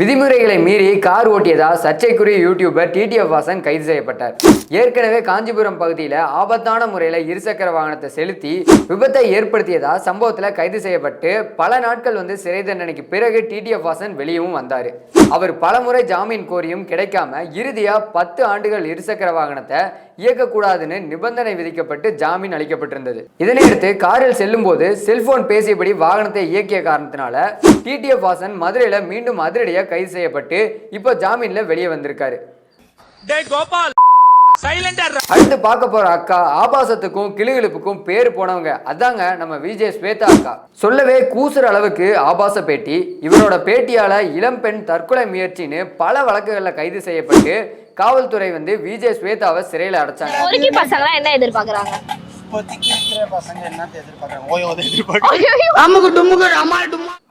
விதிமுறைகளை மீறி கார் ஓட்டியதால் சர்ச்சைக்குரிய யூடியூபர் டிடிஎஃப் வாசன் கைது செய்யப்பட்டார். ஏற்கனவே காஞ்சிபுரம் பகுதியில் ஆபத்தான முறையில் இருசக்கர வாகனத்தை செலுத்தி விபத்தை ஏற்படுத்தியதா சம்பவத்தில் கைது செய்யப்பட்டு பல நாட்கள் வந்து சிறை தண்டனைக்கு பிறகு டிடிஎஃப் வாசன் வெளியவும் வந்தார். அவர் பலமுறை ஜாமீன் கோரியும் கிடைக்காம இறுதியாக பத்து ஆண்டுகள் இருசக்கர வாகனத்தை இயக்கக்கூடாதுன்னு நிபந்தனை விதிக்கப்பட்டு ஜாமீன் அளிக்கப்பட்டிருந்தது. இதனையடுத்து காரில் செல்லும் போது செல்போன் பேசியபடி வாகனத்தை இயக்கிய காரணத்தினால டிடிஎஃப் வாசன் மதுரையில மீண்டும் அதிரடியா கைது செய்யப்பட்டு இப்போ ஜாமீன்ல வெளியே வந்திருக்காரு. கோபால்! அடுத்து பார்க்க போற அக்கா ஆபாசத்துக்கும் கிளுகிழுப்புக்கும் பேர் போனவங்க. அதாங்க நம்ம விஜய் ஸ்வேதா அக்கா. சொல்லவே கூசுற அளவுக்கு ஆபாச பேட்டி. இவரோட பேட்டியால இளம் பெண் தற்கொலை முயற்சின்னு பல வழக்குகள்ல கைது செய்யப்பட்டு காவல்துறை வந்து விஜய் ஸ்வேதாவை சிறையில அடைச்சாங்க. என்ன எதிர்பார்க்கறாங்க? இப்போதைக்கு இருக்கிற பசங்க என்னத்தை எதிர்பார்க்குறாங்க? ஓயோதை எதிர்பார்க்குறாங்க. ஐயோ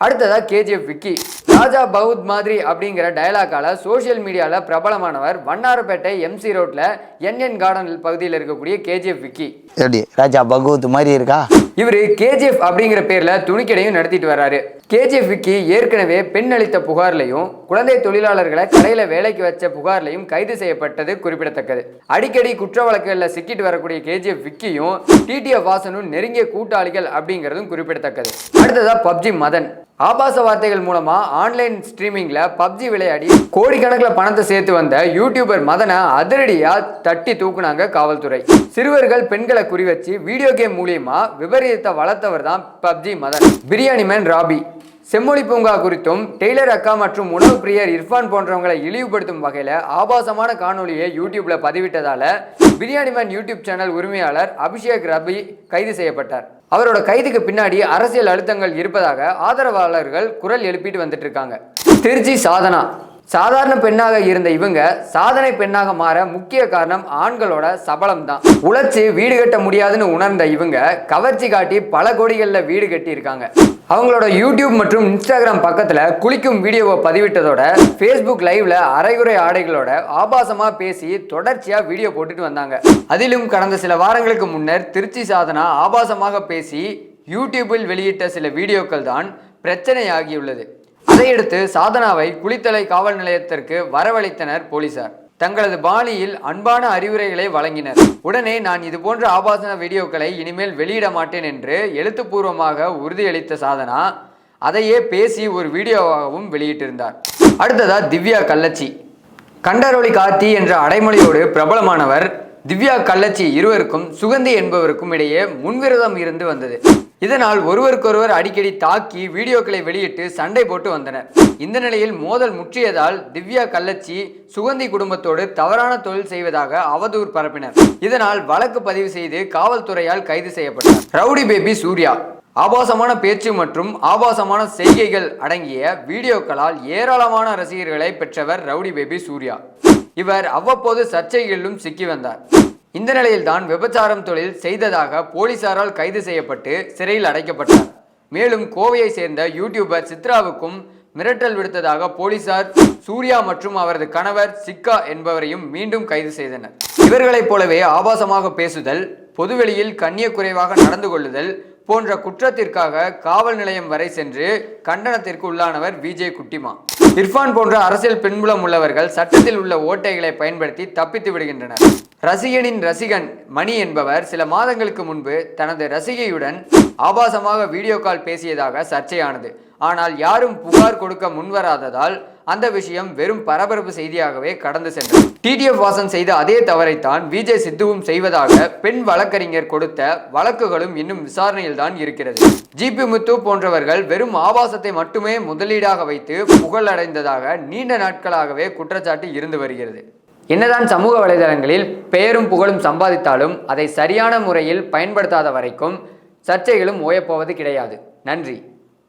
அடுத்ததா கேஜிஎஃப் விக்கி. ராஜா பவுத் மாதிரி அப்படிங்கிற டயலாக்கால சோஷியல் மீடியால பிரபலமானவர் வண்ணாரப்பேட்டை எம்சி ரோட்ல என்என் கார்டன் பகுதியில் இருக்கக்கூடிய கேஜிஎஃப் விக்கி. எப்படி? ராஜா பகவத் மாதிரி இருக்கா? இவர் கேஜிஎஃப் அப்படிங்கிற பேர்ல துணிக்கடையும் நடத்திட்டு வர்றாரு. கேஜிஎஃப் விக்கி ஏற்கனவே பெண் அளித்த புகார்லையும் குழந்தை தொழிலாளர்களை கடையில் வேலைக்கு வச்ச புகார்லையும் கைது செய்யப்பட்டது குறிப்பிடத்தக்கது. அடிக்கடி குற்ற வழக்குகளில் சிக்கிட்டு வரக்கூடிய கேஜிஎஃப் விக்கியும் டிடிஎஃப் வாசனும் நெருங்கிய கூட்டாளிகள் அப்படிங்கிறதும் குறிப்பிடத்தக்கது. அடுத்ததா பப்ஜி மதன். ஆபாச வார்த்தைகள் மூலமா ஆன்லைன் ஸ்ட்ரீமிங்ல பப்ஜி விளையாடி கோடிக்கணக்கில் பணத்தை சேர்த்து வந்த யூடியூபர் மதனை அதிரடியா தட்டி தூக்குனாங்க காவல்துறை. சிறுவர்கள் பெண்களை குறிவச்சு வீடியோ கேம் மூலியமா விபரீதத்தை வளர்த்தவர் தான் பப்ஜி மதன். பிரியாணி மேன் ராபி. செம்மொழி பூங்கா குறித்தும் டெய்லர் அக்கா மற்றும் உணவு பிரியர் இர்ஃபான் போன்றவங்களை இழிவுபடுத்தும் வகையில் ஆபாசமான காணொலியை யூடியூப்ல பதிவிட்டதால பிரியாணி மேன் யூடியூப் சேனல் உரிமையாளர் அபிஷேக் ரபி கைது செய்யப்பட்டார். அவரோட கைதுக்கு பின்னாடி அரசியல் அழுத்தங்கள் இருப்பதாக ஆதரவாளர்கள் குரல் எழுப்பிட்டு வந்துட்டு இருக்காங்க. திருச்சி சாதனா. சாதாரண பெண்ணாக இருந்த இவங்க சாதனை பெண்ணாக மாற முக்கிய காரணம் ஆண்களோட சபலம் தான் உழைச்சி வீடு கட்ட முடியாதுன்னு உணர்ந்த இவங்க கவர்ச்சி காட்டி பல கோடிகளில் வீடு கட்டியிருக்காங்க. அவங்களோட யூடியூப் மற்றும் இன்ஸ்டாகிராம் பக்கத்துல குளிக்கும் வீடியோவை பதிவிட்டதோட ஃபேஸ்புக் லைவ்ல அரைகுறை ஆடைகளோட ஆபாசமா பேசி தொடர்ச்சியா வீடியோ போட்டுட்டு வந்தாங்க. அதிலும் கடந்த சில வாரங்களுக்கு முன்னர் திருச்சி சாதனா ஆபாசமாக பேசி யூடியூபில் வெளியிட்ட சில வீடியோக்கள் தான் பிரச்சனையாகியுள்ளது. அதையடுத்து சாதனாவை குளித்தலை காவல் நிலையத்திற்கு வரவழைத்தனர் போலீசார். தங்களது பாணியில் அன்பான அறிவுரைகளை வழங்கினர். உடனே நான் இது போன்ற ஆபாசன வீடியோக்களை இனிமேல் வெளியிட மாட்டேன் என்று எழுத்துப்பூர்வமாக உறுதியளித்த சாதனா அதையே பேசி ஒரு வீடியோவாகவும் வெளியிட்டிருந்தார். அடுத்ததா திவ்யா கள்ளச்சி. கண்டரொளி கார்த்தி என்ற அடைமொழியோடு பிரபலமானவர் திவ்யா கள்ளச்சி இருவருக்கும் சுகந்தி என்பவருக்கும் இடையே முன்விரோதம் இருந்து வந்தது. இதனால் ஒருவருக்கொருவர் அடிக்கடி தாக்கி வீடியோக்களை வெளியிட்டு சண்டை போட்டு வந்தனர். இந்த நிலையில் மோதல் முற்றியதால் திவ்யா கள்ளச்சி சுகந்தி குடும்பத்தோடு தவறான தொழில் செய்வதாக அவதூறு பரப்பினர். இதனால் வழக்கு பதிவு செய்து காவல்துறையால் கைது செய்யப்பட்டார். Rowdy Baby Surya. ஆபாசமான பேச்சு மற்றும் ஆபாசமான செய்கைகள் அடங்கிய வீடியோக்களால் ஏராளமான ரசிகர்களை பெற்றவர் ரவுடி பேபி சூர்யா. இவர் அவ்வப்போது சர்ச்சைகளிலும் சிக்கி வந்தார். இந்த நிலையில்தான் விபச்சாரம் தொழில் செய்ததாக போலீசாரால் கைது செய்யப்பட்டு சிறையில் அடைக்கப்பட்டார். மேலும் கோவையை சேர்ந்த யூடியூபர் சித்ராவுக்கும் மிரட்டல் விடுத்ததாக போலீசார் சூர்யா மற்றும் அவரது கணவர் சிக்கா என்பவரையும் மீண்டும் கைது செய்தனர். இவர்களைப் போலவே ஆபாசமாக பேசுதல் பொதுவெளியில் கண்ணிய குறைவாக நடந்து கொள்ளுதல் போன்ற குற்றத்திற்காக காவல் நிலையம் வரை சென்று கண்டனத்திற்கு உள்ளானவர் விஜய் குட்டிமா. இர்ஃபான் போன்ற அரசியல் பின்புலம் உள்ளவர்கள் சட்டத்தில் உள்ள ஓட்டைகளை பயன்படுத்தி தப்பித்து விடுகின்றனர். ரசிகனின் ரசிகன் மணி என்பவர் சில மாதங்களுக்கு முன்பு தனது ரசிகையுடன் ஆபாசமாக வீடியோ கால் பேசியதாக சர்ச்சையானது. ஆனால் யாரும் புகார் கொடுக்க முன்வராததால் அந்த விஷயம் வெறும் பரபரப்பு செய்தியாகவே கடந்து சென்றது. டிடிஎஃப் வாசன் செய்த அதே தவறைத்தான் விஜய் சித்துவும் செய்வதாக பெண் வழக்கறிஞர் கொடுத்த வழக்குகளும் இன்னும் விசாரணையில் தான் இருக்கிறது. ஜிபி முத்து போன்றவர்கள் வெறும் ஆபாசத்தை மட்டுமே முதலீடாக வைத்து புகழடைந்ததாக நீண்ட நாட்களாகவே குற்றச்சாட்டு இருந்து வருகிறது. என்னதான் சமூக வலைதளங்களில் பெயரும் புகழும் சம்பாதித்தாலும் அதை சரியான முறையில் பயன்படுத்தாத வரைக்கும் சர்ச்சைகளும் ஓயப்போவது கிடையாது. நன்றி.